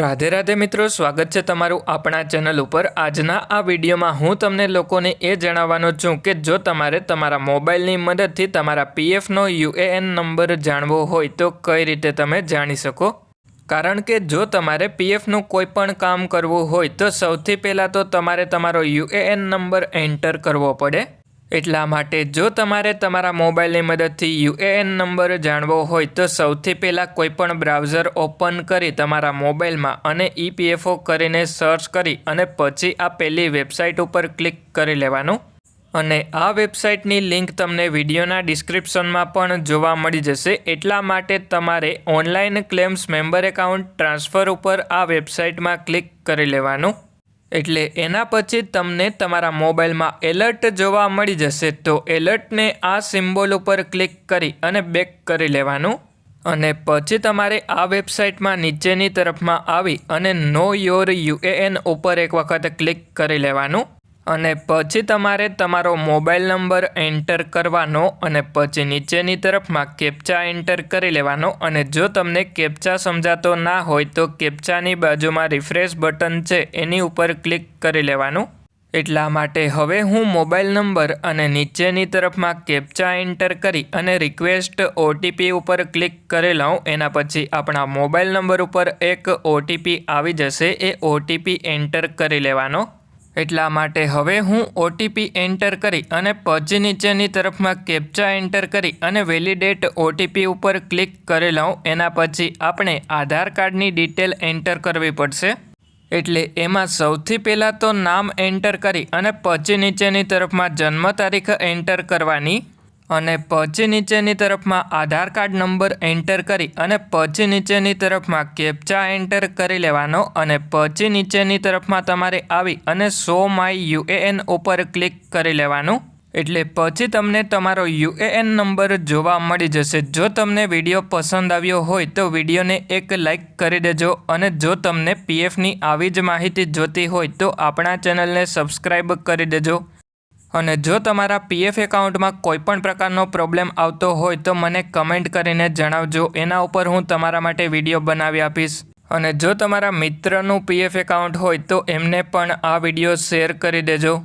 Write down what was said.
રાધે રાધે મિત્રો, સ્વાગત છે તમારું આપણા ચેનલ ઉપર. આજના આ વિડીયોમાં હું તમને લોકોને એ જણાવવાનો છું કે જો તમારે તમારા મોબાઈલની મદદથી તમારા પીએફનો યુએએન નંબર જાણવો હોય તો કઈ રીતે તમે જાણી શકો? કારણ કે જો તમારે પીએફનું કોઈ પણ કામ કરવું હોય તો સૌથી પહેલાં તો તમારે તમારો યુએએન નંબર એન્ટર કરવો પડે. એટલા માટે જો તમારે તમારા મોબાઈલની મદદથી યુએએન નંબર જાણવો હોય તો સૌથી પહેલાં કોઈપણ બ્રાઉઝર ઓપન કરી તમારા મોબાઈલમાં અને ઈપીએફઓ કરીને સર્ચ કરી અને પછી આ પહેલી વેબસાઇટ ઉપર ક્લિક કરી લેવાનું. અને આ વેબસાઇટની લિંક તમને વિડીયોના ડિસ્ક્રિપ્શનમાં પણ જોવા મળી જશે. એટલા માટે તમારે online claims member account transfer ઉપર આ વેબસાઇટમાં ક્લિક કરી લેવાનું. એટલે એના પછી તમને તમારા મોબાઈલમાં એલર્ટ જોવા મળી જશે તો એલર્ટને આ સિમ્બોલ ઉપર ક્લિક કરી અને બેક કરી લેવાનું. અને પછી તમારે આ વેબસાઇટમાં નીચેની તરફમાં આવી અને નો યોર યુએએન ઉપર એક વખત ક્લિક કરી લેવાનું. અને પછી તમારે તમારો મોબાઈલ નંબર એન્ટર કરવાનો અને પછી નીચેની તરફમાં કેપ્ચા એન્ટર કરી લેવાનો અને જો તમને કેપ્ચા સમજાતો ના હોય તો કેપ્ચાની બાજુમાં રિફ્રેશ બટન છે એની ઉપર ક્લિક કરી લેવાનું. એટલા માટે હવે હું મોબાઈલ નંબર અને નીચેની તરફમાં કેપ્ચા એન્ટર કરી અને રિક્વેસ્ટ ઓટીપી ઉપર ક્લિક કરી લઉં. એના પછી આપણા મોબાઈલ નંબર ઉપર એક ઓટીપી આવી જશે. એ ઓટીપી એન્ટર કરી લેવાનો. એટલા માટે હવે હું ઓટીપી એન્ટર કરી અને પછી નીચેની તરફમાં કેપ્ચા એન્ટર કરી અને વેલિડેટ ઓટીપી ઉપર ક્લિક કરી લઉં એના પછી આપણે આધાર કાર્ડની ડિટેલ એન્ટર કરવી પડશે. એટલે એમાં સૌથી પહેલાં તો નામ એન્ટર કરી અને પછી નીચેની તરફમાં જન્મ તારીખ એન્ટર કરવાની અને પછી નીચેની તરફમાં આધાર કાર્ડ નંબર એન્ટર કરી અને પછી નીચેની તરફમાં કેપ્ચા એન્ટર કરી લેવાનો અને પછી નીચેની તરફમાં તમારે આવી અને સો માય યુએએન ઉપર ક્લિક કરી લેવાનું. એટલે પછી તમને તમારો યુએએન નંબર જોવા મળી જશે. જો તમને વીડિયો પસંદ આવ્યો હોય તો વિડીયોને એક લાઇક કરી દેજો અને જો તમને પીએફની આવી જ માહિતી જોતી હોય તો આપણા ચેનલને સબસ્ક્રાઈબ કરી દેજો. અને જો તમારા પીએફ એકાઉન્ટમાં કોઈ પણ પ્રકારનો પ્રોબ્લેમ આવતો હોય તો મને કમેન્ટ કરીને જણાવજો. એના ઉપર હું તમારા માટે વીડિયો બનાવી આપીશ. અને જો તમારા મિત્રનું પીએફ એકાઉન્ટ હોય તો એમને પણ આ વીડિયો શેર કરી દેજો.